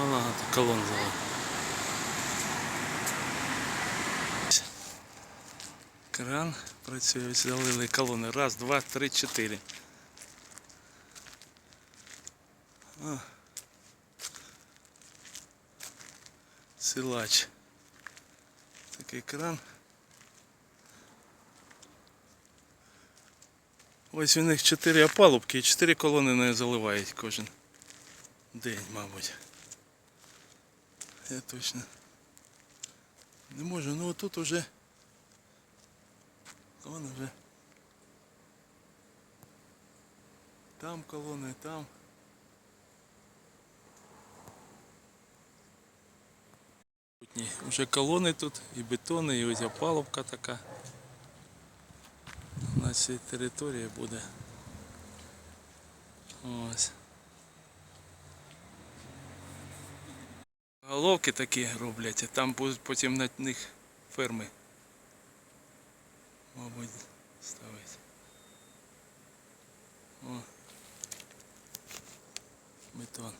Багато колон взяла. Кран працює, ось колони. Раз, два, три, чотири. Силач. Такий кран. Ось у них чотири опалубки і чотири колони не заливають кожен день, мабуть. Я точно не можу, ну тут уже вон вже там колони, там. Ні, Вже колони тут, і бетони, і ось опалубка така. На цій території буде. Ось. головки такі роблять, а там будуть потім на них ферми. Мабуть, ставити. О. Метон.